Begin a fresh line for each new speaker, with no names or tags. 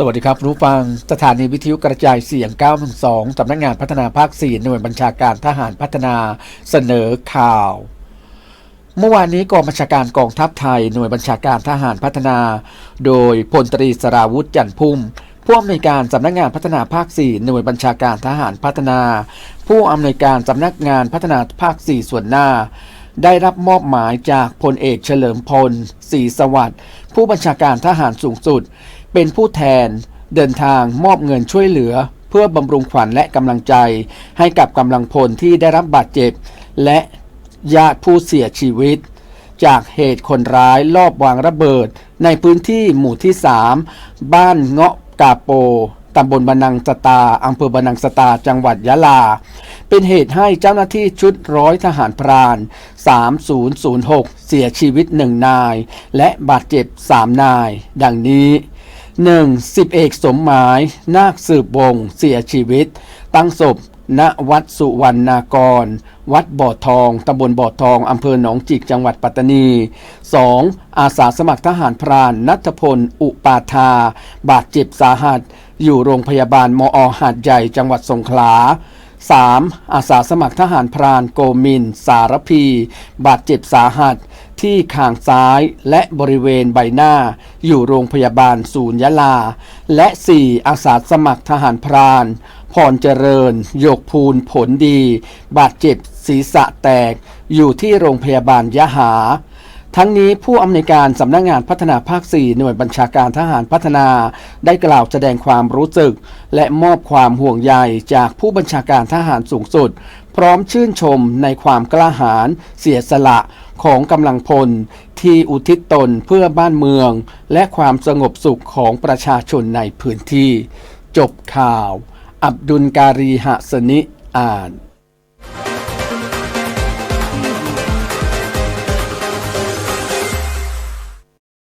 สวัสดีครับ รู้ฟังสถานีวิทยุกระจายเสียง 912 สำนักงานพัฒนาภาค 4 หน่วยบัญชาการทหารพัฒนาเสนอข่าว เมื่อวานนี้กองบัญชาการกองทัพไทย หน่วยบัญชาการทหารพัฒนา โดยพลตรีสราวุธจันพุ่มผู้อำนวยการสำนักงานพัฒนาภาค 4 หน่วยบัญชาการทหารพัฒนา ผู้อำนวยการสำนักงานพัฒนาภาค 4 ส่วนหน้าได้รับมอบหมายจากพลเอกเฉลิมพลศรีสวัสดิ์ผู้บัญชาการทหารสูงสุด เป็นผู้แทน เดินทางมอบเงินช่วยเหลือ เพื่อบำรุงขวัญและกำลังใจ ให้กับกำลังพลที่ได้รับบาดเจ็บ และญาติผู้เสียชีวิต จากเหตุคนร้ายลอบวางระเบิด ในพื้นที่หมู่ที่ 3 บ้านเงาะกาโปตำบลบานังสตาอำเภอบานังสตา จังหวัดยะลา เป็นเหตุให้เจ้าหน้าที่ชุดร้อยทหารพราน 3006 เสียชีวิตหนึ่งนาย และบาดเจ็บ 3 นาย ดังนี้ 1. สิบเอกสมหมายนาคสืบวงเสียชีวิต ตั้งศพณวัดสุวรรณากร วัดบ่อทอง ตำบลบ่อทอง อำเภอหนองจิก จังหวัดปัตตานี 2. อาสาสมัครทหารพรานนัทพล อุปาทา บาดเจ็บสาหัส อยู่โรงพยาบาลมอหาดใหญ่ จังหวัดสงขลา 3. อาสาสมัครทหารพรานโกมิน สารพี บาดเจ็บสาหัส ที่ข่างซ้ายและบริเวณใบหน้า อยู่โรงพยาบาลศูนย์ยะลา และ 4. อาสาสมัครทหารพรานพรเจริญ โยกภูนผลดี บาดเจ็บศีรษะแตก อยู่ที่โรงพยาบาลยะหา ทั้งนี้ผู้อำนวยการสำนักงานพัฒนาภาค 4 หน่วยบัญชาการทหารพัฒนา ได้กล่าวแสดงความรู้สึก และมอบความห่วงใยจากผู้บัญชาการทหารสูงสุด พร้อมชื่นชมในความกล้าหาญเสียสละของกำลังพล ที่อุทิศตนเพื่อบ้านเมือง และความสงบสุขของประชาชนในพื้นที่ จบข่าว อับดุลการีหะสนิอ่าน